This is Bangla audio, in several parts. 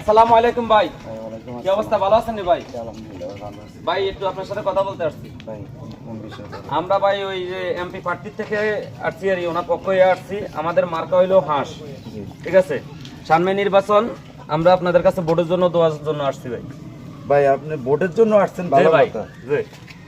আসসালামু আলাইকুম ভাই। কি অবস্থা? ভালো আছেন ভাই? ভাই একটু আপনার সাথে কথা বলতে আসছি। আমরা ভাই ওই যে এমপি প্রার্থীর থেকে আসছি আর ওনার পক্ষ হয়ে আসছি। আমাদের মার্কা হইল হাঁস। ঠিক আছে? সামনে নির্বাচন আমরা আপনাদের কাছে ভোটের জন্য দোয়ার জন্য আসছি ভাই। ভাই আপনি ভোটের জন্য আসছেন ভালো ভাই কথা।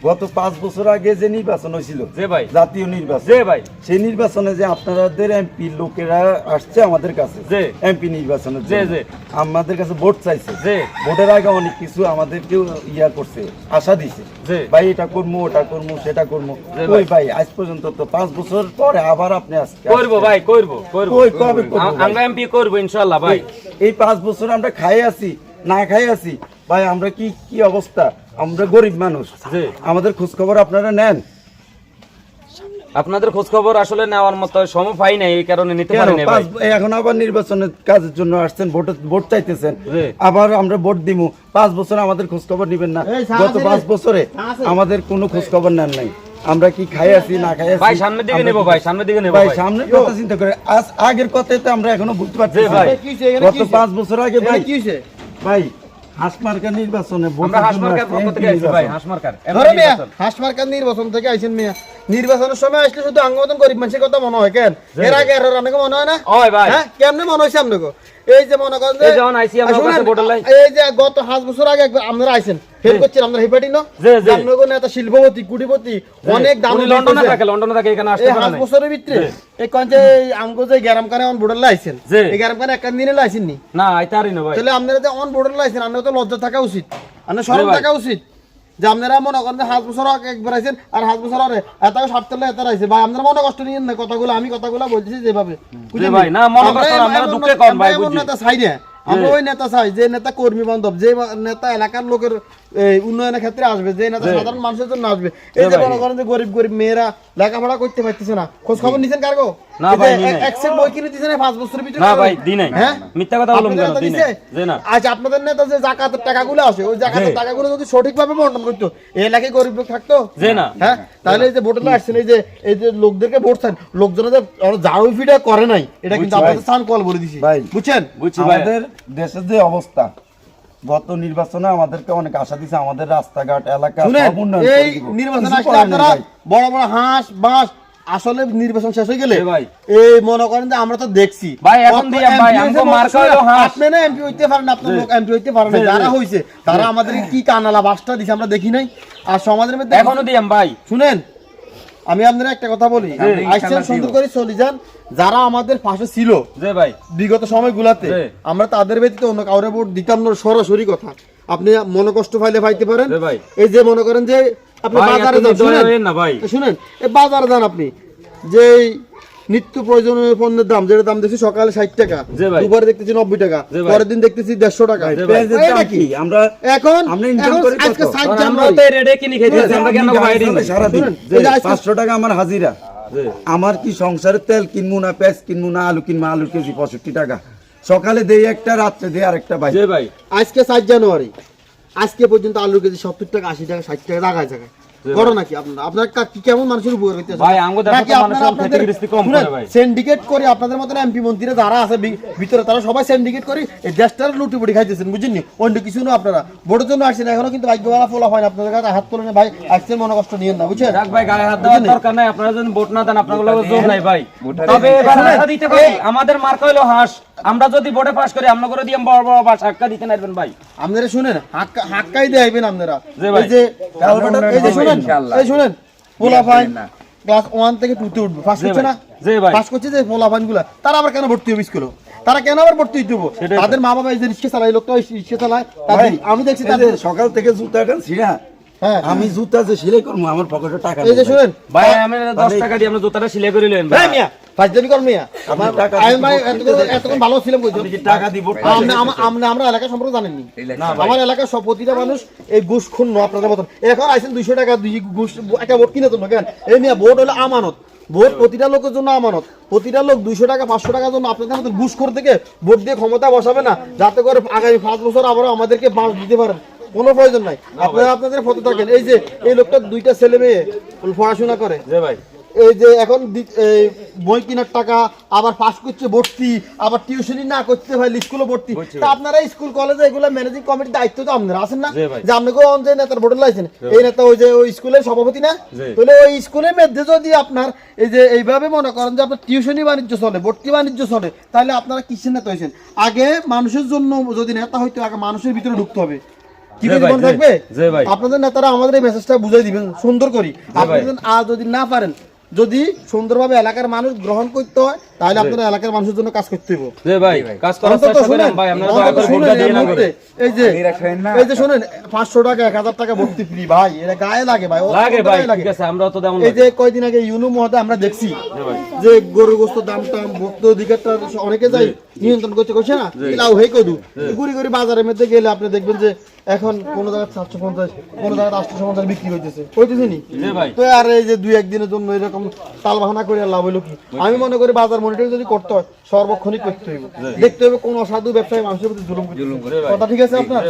গত পাঁচ বছর আগে যে নির্বাচন হয়েছিল যে ভাই। জাতীয় নির্বাচন যে ভাই। সেই নির্বাচনে যে আপনাদের এমপি লোকেরা আসছে আমাদের কাছে যে। এমপি নির্বাচনে জি, যে। আমাদের কাছে ভোট চাইছে। যে। ভোটের আগে অনেক কিছু আমাদেরকে ইয়া করছে আশা দিছে। যে। ভাই এটা করব ওটা করব সেটা করব ওই ভাই। আজ পর্যন্ত তো পাঁচ বছর পরে আবার আপনি আসছে। করব ভাই করব করব। কই কবে করব আমরা এমপি করব ইনশাল্লাহ ভাই। এই পাঁচ বছর আমরা খাই আছি না খাই আছি ভাই আমরা কি কি অবস্থা? আমরা গরিব মানুষ আমাদের খোঁজ খবর আপনারা নেন। আপনাদের খোঁজ খবর আসলে নেওয়ার মতো সময় পাই নাই এই কারণে নিতে? পারি ভাই। পাঁচ- এখন আবার নির্বাচনের কাজের জন্য আসছেন ভোট ভোট চাইতেছেন। আবার আমরা ভোট দিমু। পাঁচ বছর আমাদের খোঁজ খবর নিবেন না। গত পাঁচ বছরে আমাদের কোনো খোঁজ খবর নেন নাই। আমরা কি খাই আছি না খাই আছি? ভাই সামনের দিকে নেব ভাই সামনের দিকে নেব ভাই সামনের কথা চিন্তা করে আজ আগের কথাই তো আমরা এখনও বুঝতে পারছি ভাই। গত পাঁচ বছর আগে ভাই MP আসছি ভাই নির্বাচন। নির্বাচনে। হাসমার্কা নির্বাচন। থেকে আইছেন মিয়া। নির্বাচনের সময় আসলে শুধু আঙ্গ মতন গরিব মানুষের কথা মনে হয় কেন? এর আগে মনে হয় না? হ্যাঁ কেমনে মনে হয়েছে আপনাকে? এই যে মনে করেন এই যখন আইছি আমরা কাছে ভোটার লাই। এই যে গত বছর আগে একবার আপনারা আইছেন। ফেল করছেন আমরা হেপাটি না? জি, জি। নেতা শিল্পপতি কুটিপতি অনেক দাম লন্ডনে থাকে লন্ডনে থাকে এখানে আসতে পারে নাই। বছরের ভিতরে? এই কোন যে আমগো যে গ্যারাম কানে অন বোর্ডার লাইছেন। এই গ্যারাম কানে একটা দিনে লাইছেন নি? না আইতারি না ভাই। তাহলে আপনারা যে অন বোর্ডার লাইছেন আপনারা তো লজ্জা থাকা উচিত। আপনার শরম থাকা উচিত। যে আপনারা মনে করেন যে হাত বছর একবার আইছেন আর হাত বছর আরে এত সাত তেলে এত আইছে। ভাই আপনারা মনে কষ্ট নিয়েন না কথাগুলো আমি কথাগুলো বলতেছি যেভাবে। ভাই, না, মনে কষ্ট দুঃখে ভাই, বুঝি। নেতা চাই না। আমরা ওই নেতা চাই যে নেতা কর্মী বান্ধব যে নেতা এলাকার লোকের এই উন্নয়নের ক্ষেত্রে আসবে যে নেতা সাধারণ মানুষের জন্য আসবে। এই যে মনে করেন যে গরিব গরিব মেয়েরা লেখাপড়া করতে পারতেছে না খোঁজ খবর নিছেন কারগো না ভাই, নি নাই। এক সেট বই কিনে দিছেন এই বছরের ভিতরে? না ভাই, দি নাই। হ্যাঁ? মিথ্যা কথা বললাম কেন? দি নাই। জি না। আচ্ছা আপনাদের নেতা যে জাকাতের টাকাগুলো আসে ওই জাকাতের টাকাগুলো যদি সঠিকভাবে বন্টন করতো এই এলাকায় গরিব লোক থাকতো? না। হ্যাঁ? তাহলে এই যে ভোটাররা আসছেন এই যে এই যে লোকদেরকে ভোট চান লোকজন যে ফিটা করে নাই এটা কিন্তু আপনাদের কল বলে দিছি। বুঝছেন? বুঝছি আমাদের দেশের যে অবস্থা গত নির্বাচনে আমাদেরকে অনেক আশা দিছে আমাদের রাস্তাঘাট এলাকা শুনেন সব উন্নয়ন এই নির্বাচন আসলে আপনারা বড় বড় হাঁস বাঁশ আসলে নির্বাচন শেষ হয়ে গেলে ভাই। এই মনে করেন যে আমরা তো দেখছি ভাই, এখন কত ভাই, MP মার্কা হলো হাঁস। আপনি না এমপি হইতে পারেন আপনার লোক এমপি হইতে পারেন না। জি, জি। যারা হইছে তারা আমাদের কি কানালা বাসটা দিছে আমরা দেখি নাই আর সমাজের মধ্যে এখনও দিয়াম ভাই শুনেন আমি আপনারা একটা কথা বলি। সুন্দর করে চলে যান। যারা আমাদের পাশে ছিল যে ভাই। বিগত সময়গুলাতে গুলাতে আমরা তাদের ব্যতীত অন্য কাউরে ভোট দিতাম না সরাসরি কথা। আপনি মনে কষ্ট ফাইলে পাইতে পারেন। ভাই। এই যে মনে করেন যে আপনি বাজারে যান শুনেন। শুনেন এই বাজারে যান আপনি। যে নিত্য প্রয়োজনীয় পণ্যের দাম যেটা দাম দেখছি সকালে ষাট টাকা। দুপুরে দেখতেছি নব্বই টাকা পরের দিন দেখতেছি দেড়শো টাকা? আমরা এখন? আজকে ষাট পাঁচশো টাকা হাজিরা। আমার কি সংসারের তেল কিনবো না পেঁয়াজ কিনবো না আলু কিনবো আলুর কেজি পঁয়ষট্টি টাকা। সকালে দেই একটা রাত্রে দেই আরেকটা ভাই। ভাই। আজকে সাত জানুয়ারি। আজকে পর্যন্ত আলুর কেজি সত্তর টাকা আশি টাকা ষাট টাকা জায়গায় জায়গায়। করো নাকি আপনারা? আপনার কি কেমন মানুষের উপকার ভাই, আমগো কম করে ভাই। সিন্ডিকেট করে আপনাদের মতন এমপি মন্ত্রীরা যারা আছে ভিতরে তারা সবাই সিন্ডিকেট করে এই দেশটার লুটিপুটি খাইতেছেন বুঝেননি? অন্য কিছু না আপনারা। ভোটের জন্য আসছেন এখনও কিন্তু ভাগ্যবালা ফোলা হয় না। আপনাদের কাছে হাত তোলেন ভাই আসছেন মনে কষ্ট নিয়েন না বুঝছেন? রাখ ভাই গায়ে হাত দেওয়ার দরকার নাই। আপনারা যদি ভোট না দেন আপনাদের জোর নাই ভাই। তবে দিতে পারি। আমাদের মার্কা হইল হাঁস। আমরা যদি ভোটে পাস করি আমরা করে দিয়ে বড় বড় বাস হাক্কা দিতে নারবেন ভাই। আপনারা শুনেন হাক্কা- হাক্কাই দেবেন আপনারা। এই যে এই যে শুনেন এই শুনেন পোলা ফাইন ক্লাস ওয়ান থেকে টুতে উঠবে। ফার্স্ট জি করছে না? জি ভাই। পাস করছে যে পোলা ফাইনগুলা। তারা আবার কেন ভর্তি হবে স্কুলে? তারা কেন আবার ভর্তি হইতে হব? তাদের মা বাবা এই যে রিক্সা চালায় এই লোকটা ওই রিক্সা চালায় তাদের আমি দেখছি তাদের সকাল থেকে জুতা কান ছিঁড়া। আমি জুতা যে সেলাই করব আমার পকেটে টাকা এই যে শুনেন ভাই আমি দশ টাকা দিয়ে আমরা জুতাটা সিলাই করে লইলেন হ্যাঁ মিয়া ফাজলামি কর মিয়া। আমার টাকা আমি ভাই ভর্তি এতক্ষণ ভালো ছিলাম কি টাকা দিব? আমরা আমরা- আমরা এলাকা সম্পর্কে জানেননি? আমার এলাকার সব প্রতিটা মানুষ এই ঘুষ খুন আপনাদের মতন। এখন আইসেন দুইশো টাকা দুই ঘুষ একটা ভোট কিনে তোমরা কেন? এই নিয়ে ভোট হলো আমানত। ভোট প্রতিটা লোকের জন্য আমানত। প্রতিটা লোক দুইশো টাকা পাঁচশো টাকার জন্য আপনাদের মতন ঘুষ করে থেকে ভোট দিয়ে ক্ষমতা বসাবে না যাতে করে আগামী পাঁচ বছর আবারও আমাদেরকে বাঁশ দিতে পারেন। কোনো প্রয়োজন নাই। আপনারা আপনাদের ফটো থাকেন এই যে এই লোকটা দুইটা ছেলে মেয়ে পড়াশোনা করে। যে ভাই। এই যে এখন বই কেনার টাকা আবার পাস করছে ভর্তি আবার টিউশনি না করতে হয় স্কুলে ভর্তি। তা আপনারা স্কুল কলেজে এগুলো ম্যানেজিং কমিটির দায়িত্ব তো আপনারা আছেন না। যে আপনাকে যে নেতার ভোটার লাইছেন। এই নেতা ওই যে ওই স্কুলের সভাপতি না? তাহলে ওই স্কুলের মধ্যে যদি আপনার এই যে এইভাবে মনে করেন যে আপনার টিউশনি বাণিজ্য চলে ভর্তি বাণিজ্য চলে তাহলে আপনারা কিসের নেতা হয়েছেন? আগে মানুষের জন্য যদি নেতা হইতো আগে মানুষের ভিতরে ঢুকতে হবে। থাকবে। আপনাদের নেতারা আমাদের এই মেসেজটা বুঝাই দিবেন সুন্দর করি। আপনি যদি আর যদি না পারেন যদি সুন্দরভাবে এলাকার মানুষ গ্রহণ করতে হয় তাহলে আপনারা এলাকার মানুষের জন্য কাজ করতে হবে যে ভাই কাজ করার চেষ্টা করেন ভাই আপনারা দয়া করে ভোটটা দিয়ে না করে এই যে এই যে শুনেন পাঁচশো টাকা এক হাজার টাকা ভর্তি ফ্রি ভাই এটা গায়ে লাগে ভাই লাগে ভাই ঠিক আছে আমরা তো তেমন এই যে কয়দিন আগে ইউনু মহতে আমরা দেখছি যে গরু গোস্ত দাম টাম ভক্ত অধিকারটা অনেকে যাই নিয়ন্ত্রণ করছে করছে না লাউ হে কদু। গুড়ি গুড়ি বাজারের মধ্যে গেলে আপনি দেখবেন যে এখন কোন জায়গায় সাতশো পঞ্চাশ কোন জায়গায় আটশো পঞ্চাশ বিক্রি হইতেছে। হইতেছে নি তো আর এই যে দুই একদিনের জন্য এরকম তাল বাহানা করে আর লাভ হইল কি? আমি মনে করি বাজার মনিটরিং যদি করতে হয় সর্বক্ষণিক করতে হইব। দেখতে হবে কোন অসাধু ব্যবসায়ী মানুষের প্রতি জুলুম কথা ঠিক আছে আপনার?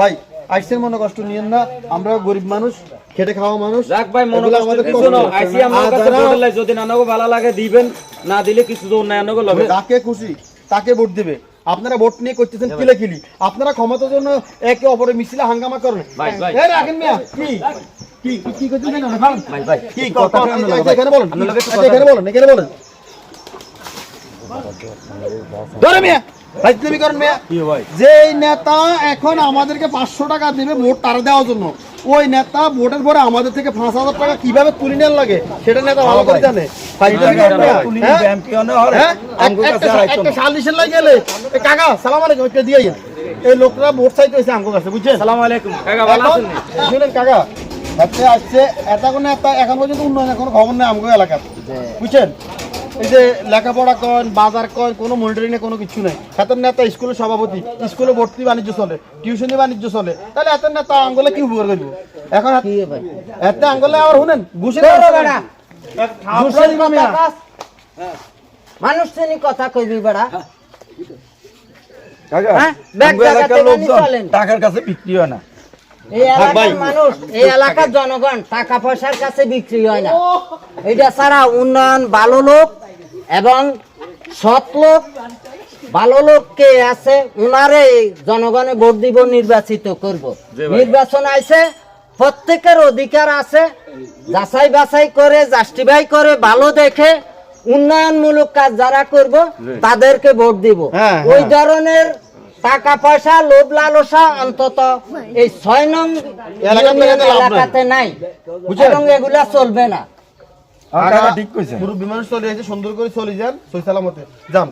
ভাই আইসের মনে কষ্ট নিয়েন না আমরা গরিব মানুষ খেটে খাওয়া মানুষ। যাক ভাই মনে। আইসি আমার কাছে যদি নানাগো ভালো লাগে দিবেন না দিলে কিছু তো উন্নয়ন গো লবে যাকে খুশি তাকে ভোট দেবে। আপনারা ভোট নিয়ে করতেছেন কিলে কিলি। আপনারা ক্ষমতার জন্য একে অপরের মিছিলে হাঙ্গামা করেন। ভাই, ভাই। এই রাখেন মিয়া। কি? কি কি কি করতেছেন ভাই ভাই। কি কথা এখানে বলেন। আচ্ছা, এখানে বলেন এখানে বলেন। ধরে মিয়া রাজনীতি করেন মিয়া। কি যে নেতা এখন আমাদেরকে পাঁচশো টাকা দেবে ভোট তারা দেওয়ার জন্য ওই নেতা ভোটের পরে আমাদের থেকে পাঁচ হাজার টাকা কীভাবে তুলে নেওয়ার লাগে সেটা নেতা ভালো করে জানে। হ্যাঁ? হ্যাঁ? সালিশের লাগে গেলে কাকা সালাম আলাইকুম একটা দিয়ে এই লোকরা ভোট চাইতে হয়েছে আমগো কাছে বুঝছেন? আলাইকুম। কাকা ভালো আছেন? শুনেন কাকা আজকে আসছে এটা কোনো একটা এখন পর্যন্ত উন্নয়ন কোনো খবর নেই আমগো এলাকার বুঝছেন? এই যে লেখাপড়া করেন বাজার কোনো মনিটরিং এ কোনো কিছু নাই। এতের নেতা স্কুলের সভাপতি স্কুলে ভর্তি বাণিজ্য চলে টিউশনি বাণিজ্য চলে। তাহলে এতের নেতা আঙ্গলে কি উপকার করব? এখন এতে আঙ্গলে আবার শুনেন। মানুষ শ্রেণি কথা কইবি বেড়া। কাকা, হ্যাঁ? ব্যাগ আমগো জায়গাতে এলাকার বানি লোকজন চলেন। টাকার কাছে বিক্রি হয় না। এই এলাকার মানুষ এই এলাকার জনগণ টাকা পয়সার কাছে বিক্রি হয় না। এটা ছাড়া উন্নয়ন ভালো লোক এবং সৎ লোক ভালো লোক কে আছে উনারে জনগণে ভোট দিব নির্বাচিত করব। নির্বাচন আইছে প্রত্যেকের অধিকার আছে যাচাই বাছাই করে জাস্টিফাই করে ভালো দেখে উন্নয়নমূলক কাজ যারা করব তাদেরকে ভোট দিব। হ্যাঁ, ওই হ্যাঁ। ধরনের টাকা পয়সা লোভ লালসা অন্তত এই ছয় নং এলাকাতে নাই। এবং এগুলা চলবে না। ঠিক কইছে মুরব্বী মানুষ চলে যাচ্ছে সুন্দর করে চলে যান সই সালামতে। যান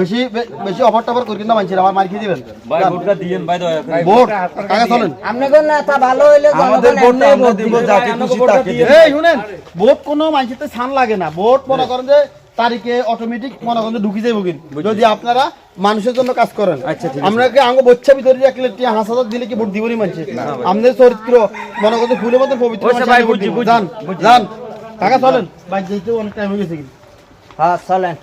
বেশি বেশি অফার টফার করি না মানছি আমার মার খেয়ে দিবেন। ভাই ভোটটা দিয়েন ভাই দয়া করে। ভোট। কাকা চলেন। আপনাদের নেতা ভালো হইলে আমাদের জনগণ ভোটটা ভোট দিব যাকে খুশি তাকে এই শুনেন ভোট কোনো মানুষের ছান লাগে না। ভোট মনে করেন যে তারিখে অটোমেটিক মনে করেন যে ঢুকি যাইব কিন্তু। যদি আপনারা মানুষের জন্য কাজ করেন। আচ্ছা, ঠিক আমরা কি আঙ্গ বচ্চা ভিতরে রাখলে টিয়া হাঁস হাজার দিলে কি ভোট দিবনি মানছে? আমাদের চরিত্র মনে করেন ফুলের মতো পবিত্র কাকা চলেন। বাইক যেতে অনেক টাইম হয়ে গেছে কিন্তু। হ্যাঁ চলেন।